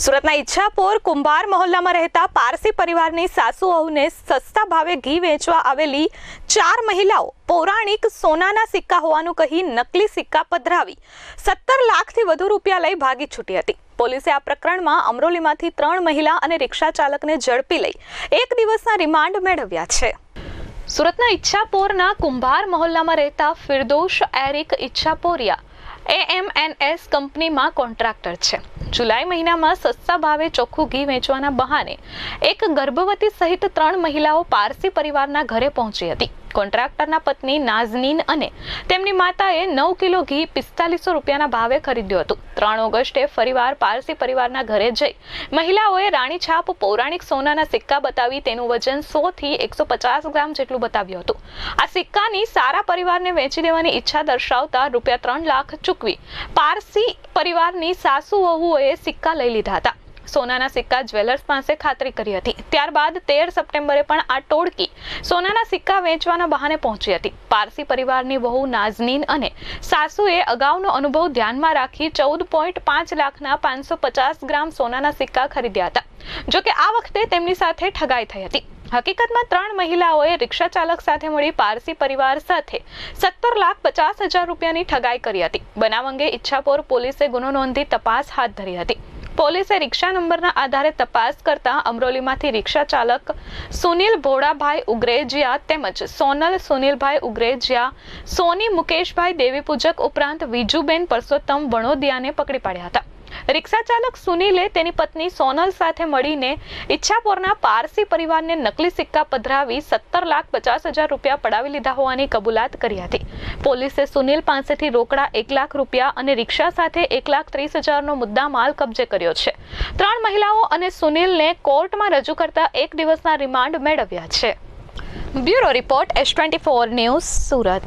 સુરતના ઈચ્છાપોર કુંભાર મહોલ્લામાં રહેતા પારસી પરિવારની સાસુ વહુને સસ્તા ભાવે ઘી વેચવા આવેલી ચાર મહિલાઓ પૌરાણિક સોનાના સિક્કા હોવાનું કહી નકલી સિક્કા પધરાવી સત્તર લાખથી વધુ રૂપિયા લઈ ભાગી છૂટી હતી. પોલીસે આ પ્રકરણમાં અમરોલીમાંથી ત્રણ મહિલા અને રિક્ષા ચાલકને ઝડપી લઈ એક દિવસના રિમાન્ડ મેળવ્યા છે. સુરતના ઈચ્છાપોરના કુંભાર મહોલ્લામાં રહેતા ફિરદોશ એરિક ઈચ્છાપોરિયા એએમએનએસ કંપનીમાં કોન્ટ્રાક્ટર છે. જુલાઈ મહિનામાં સસ્તા ભાવે ચોખ્ખું ઘી વેચવાના બહાને એક ગર્ભવતી સહિત ત્રણ મહિલાઓ પારસી પરિવારના ઘરે પહોંચી હતી. કોન્ટ્રાક્ટરના પત્ની નાઝનીન અને તેમની માતાએ નવ કિલો ઘી પિસ્તાલીસો રૂપિયાના ભાવે ખરીદ્યું હતું. ત્રણ ઓગસ્ટે ફરીવાર પારસી પરિવારના ઘરે જઈ મહિલાઓએ રાણી છાપ પૌરાણિક સોનાના સિક્કા બતાવી તેનું વજન સો થી એકસો પચાસ ગ્રામ જેટલું બતાવ્યું હતું. આ સિક્કાની સારા પરિવારને વેચી દેવાની ઈચ્છા દર્શાવતા રૂપિયા ત્રણ લાખ ચૂકવી પારસી પરિવારની સાસુ વહુઓએ સિક્કા લઈ લીધા હતા. સોનાના સિક્કા જ્વેલર્સ પાસે ખાતરી કરી હતી. ત્યારબાદ તેર સપ્ટેમ્બરે પણ આ ટોળકી સોનાના સિક્કા વેચવાના બહાને પહોંચી હતી. પારસી પરિવારની વહુ નાઝનીન અને સાસુએ અગાઉનો અનુભવ ધ્યાનમાં રાખી ચૌદ પોઈન્ટ પાંચ લાખના પાંચસો પચાસ ગ્રામ સોનાના સિક્કા ખરીદ્યા હતા. જોકે આ વખતે તેમની સાથે ઠગાઈ થઈ હતી. હકીકતમાં ત્રણ મહિલાઓએ રિક્ષા ચાલક સાથે મળી પારસી પરિવાર સાથે સત્તર લાખ પચાસ હજાર રૂપિયાની ઠગાઈ કરી હતી. બનાવ અંગે ઈચ્છાપોર પોલીસે ગુનો નોંધી તપાસ હાથ ધરી હતી. પોલીસે રિક્ષા નંબરના આધારે તપાસ કરતા અમરોલીમાંથી રિક્ષા ચાલક સુનિલ ભોળાભાઈ ઉગ્રેજિયા તેમજ સોનલ સુનિલભાઈ ઉગ્રેજિયા, સોની મુકેશભાઈ દેવી પૂજક ઉપરાંત વિજુબેન પરસોત્તમ વણોદિયાને પકડી પાડ્યા હતા. રિક્ષા ચાલક સુનિલે તેની પત્ની સોનલ સાથે મળીને ઈચ્છાપોરના પારસી પરિવારને નકલી સિક્કા પધરાવી સત્તર લાખ પચાસ હજાર રૂપિયા પડાવી લીધા હોવાની કબૂલાત કરી હતી. પોલીસે સુનિલ પાસેથી રોકડા એક લાખ રૂપિયા અને રિક્ષા સાથે એક લાખ ત્રીસ હજારનો મુદ્દા માલ કબજે કર્યો છે. ત્રણ મહિલાઓ અને સુનિલને કોર્ટમાં રજૂ કરતા એક દિવસના રિમાન્ડ મેળવ્યા છે. Bureau report S twenty four news Surat.